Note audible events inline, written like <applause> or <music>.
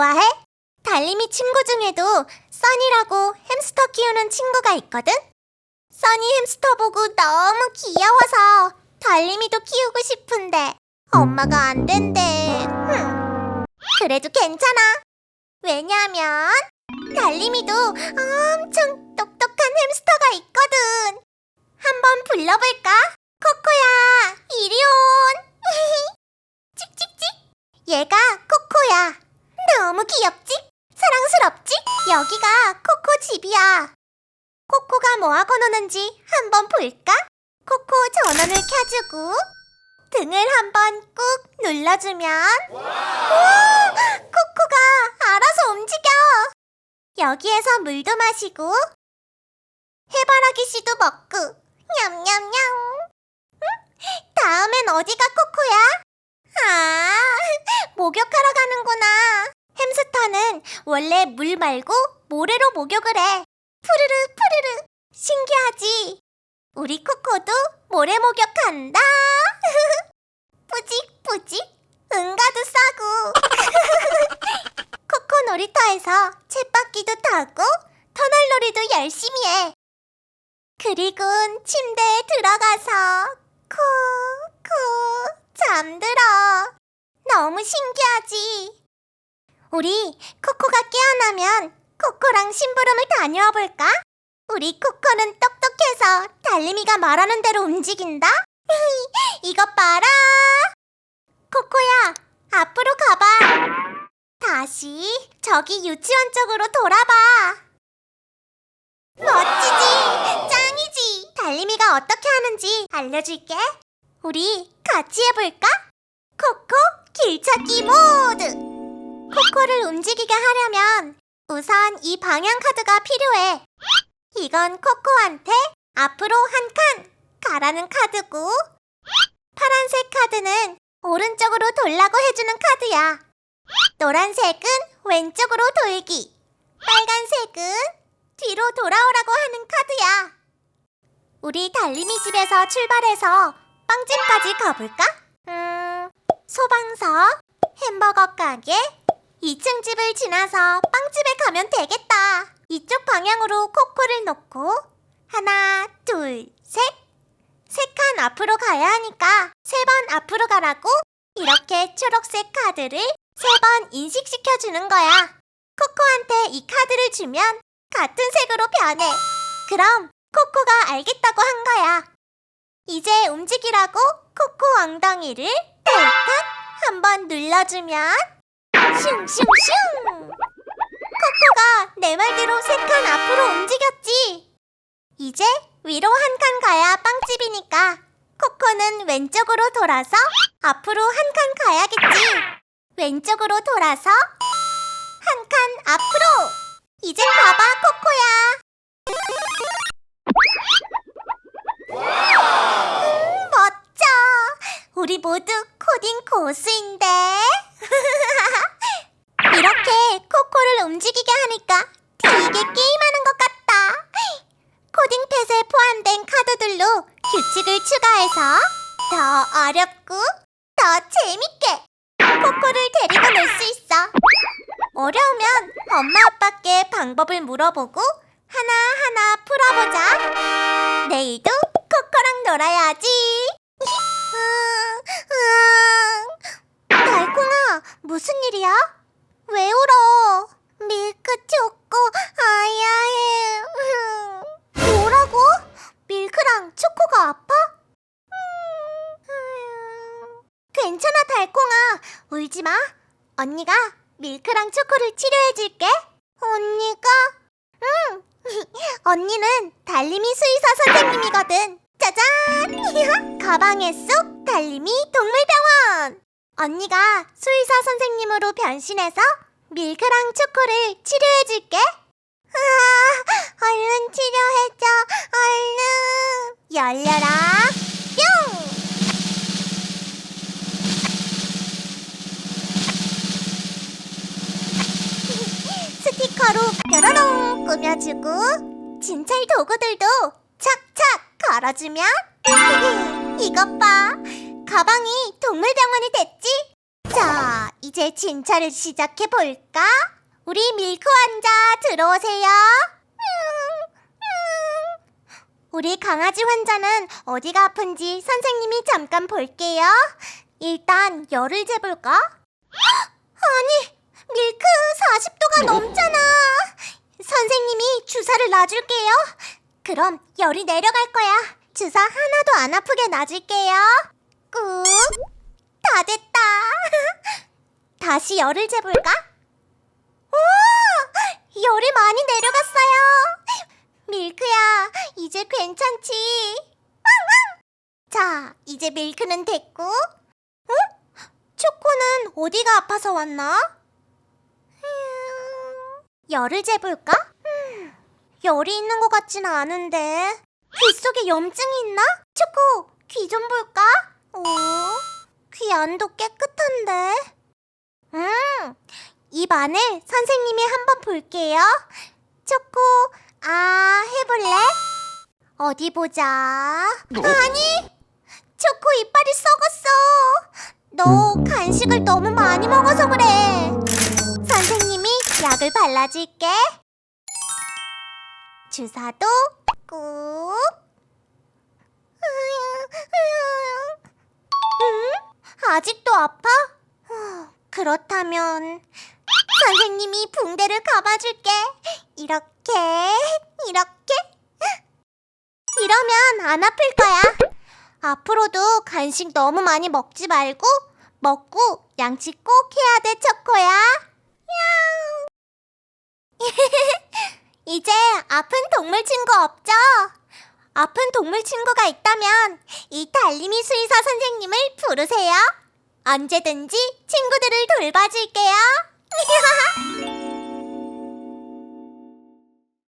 좋아해? 달림이 친구 중에도 써니라고 햄스터 키우는 친구가 있거든? 써니 햄스터 보고 너무 귀여워서 달림이도 키우고 싶은데 엄마가 안 된대. 흠. 그래도 괜찮아. 왜냐면 달림이도 엄청 똑똑한 햄스터가 있거든. 한번 불러볼까? 코코야, 코코가 뭐하고 노는지 한번 볼까? 코코 전원을 켜주고 등을 한번 꾹 눌러주면 우와! 코코가 알아서 움직여. 여기에서 물도 마시고 해바라기 씨도 먹고 냠냠냠. 응? 다음엔 어디가 코코야? 아, 목욕하러 가는구나. 햄스터는 원래 물 말고 모래로 목욕을 해. 푸르르 푸르르. 신기하지? 우리 코코도 모래 목욕한다. <laughs> 뿌직 뿌직. 응가도 싸고. <laughs> 코코 놀이터에서 쳇바퀴도 타고 터널놀이도 열심히 해. 그리곤 침대에 들어가서 콕콕 잠들어. 너무 신기하지? 우리 코코가 깨어나면 코코랑 심부름을 다녀와 볼까? 우리 코코는 똑똑해서 달림이가 말하는 대로 움직인다. <laughs> 이것 봐라. 코코야, 앞으로 가봐. 다시 저기 유치원 쪽으로 돌아봐. 멋지지? 짱이지? 달림이가 어떻게 하는지 알려줄게. 우리 같이 해볼까? 코코 길찾기 모드! 코코를 움직이게 하려면 우선 이 방향 카드가 필요해. 이건 코코한테 앞으로 한 칸 가라는 카드고 파란색 카드는 오른쪽으로 돌라고 해주는 카드야. 노란색은 왼쪽으로 돌기. 빨간색은 뒤로 돌아오라고 하는 카드야. 우리 달림이 집에서 출발해서 빵집까지 가볼까? 음, 소방서, 햄버거 가게, 2층 집을 지나서 빵집에 가면 되겠다. 이쪽 방향으로 코코를 놓고 하나, 둘, 셋. 세 칸 앞으로 가야 하니까 세 번 앞으로 가라고 이렇게 초록색 카드를 세 번 인식시켜 주는 거야. 코코한테 이 카드를 주면 같은 색으로 변해. 그럼 코코가 알겠다고 한 거야. 이제 움직이라고 코코 엉덩이를 딸깍 한번 눌러주면 슝슝슝 코코가 내 말대로 세 칸 앞으로 움직였지. 이제 위로 한 칸 가야 빵집이니까 코코는 왼쪽으로 돌아서 앞으로 한 칸 가야겠지. 왼쪽으로 돌아서 한 칸 앞으로. 코코를 움직이게 하니까 되게 게임하는 것 같다. 코딩 펫에 포함된 카드들로 규칙을 추가해서 더 어렵고 더 재밌게 코코를 데리고 놀 수 있어. 어려우면 엄마 아빠께 방법을 물어보고 하나하나 풀어보자. 내일도 코코랑 놀아야지. 으, 으. 달콩아, 무슨 일이야? 왜 울어? 밀크 초코 아야 해. 뭐라고? 밀크랑 초코가 아파? 음, 괜찮아, 달콩아. 울지 마. 언니가 밀크랑 초코를 치료해줄게. 언니가? 응. <laughs> 언니는 달림이 수의사 선생님이거든. 짜잔! <laughs> 가방에 쏙 달림이 동물병원. 언니가 수의사 선생님으로 변신해서 밀크랑 초코를 치료해줄게. 아, 얼른 치료해줘. 얼른. 열려라. 뿅! 스티커로 뾰로롱 꾸며주고 진찰 도구들도 착착 걸어주면 <laughs> 이것 봐 가방이 동물병원이 됐지? 자 이제 진찰을 시작해 볼까? 우리 밀크 환자 들어오세요. 우리 강아지 환자는 어디가 아픈지 선생님이 잠깐 볼게요. 일단 열을 재볼까? 아니, 밀크 40도가 넘잖아. 선생님이 주사를 놔줄게요. 그럼 열이 내려갈 거야. 주사 하나도 안 아프게 놔줄게요. 꾹. 다 됐다. <laughs> 다시 열을 재볼까? 우와! 열이 많이 내려갔어요. 밀크야, 이제 괜찮지? 자, 이제 밀크는 됐고. 응? 초코는 어디가 아파서 왔나? 음, 열을 재볼까? 음, 열이 있는 것 같진 않은데. 귀 속에 염증이 있나? 초코, 귀 좀 볼까? 어? 귀 안도 깨끗한데. 음, 입 안을 선생님이 한번 볼게요. 초코, 아, 해볼래? 어디 보자. 아니, 초코 이빨이 썩었어. 너 간식을 너무 많이 먹어서 그래. 선생님이 약을 발라줄게. 주사도 꾹. 응? 아직도 아파? 후, <sighs> 그렇다면 선생님이 붕대를 감아줄게. 이렇게, 이렇게. <gasps> 이러면 안 아플 거야. 앞으로도 간식 너무 많이 먹지 말고 먹고 양치 꼭 해야 돼, 초코야. 야옹. <laughs> 이제 아픈 동물 친구 없죠? 아픈 동물 친구가 있다면 이 달림이 수의사 선생님을 부르세요. 언제든지 친구들을 돌봐줄게요. <laughs>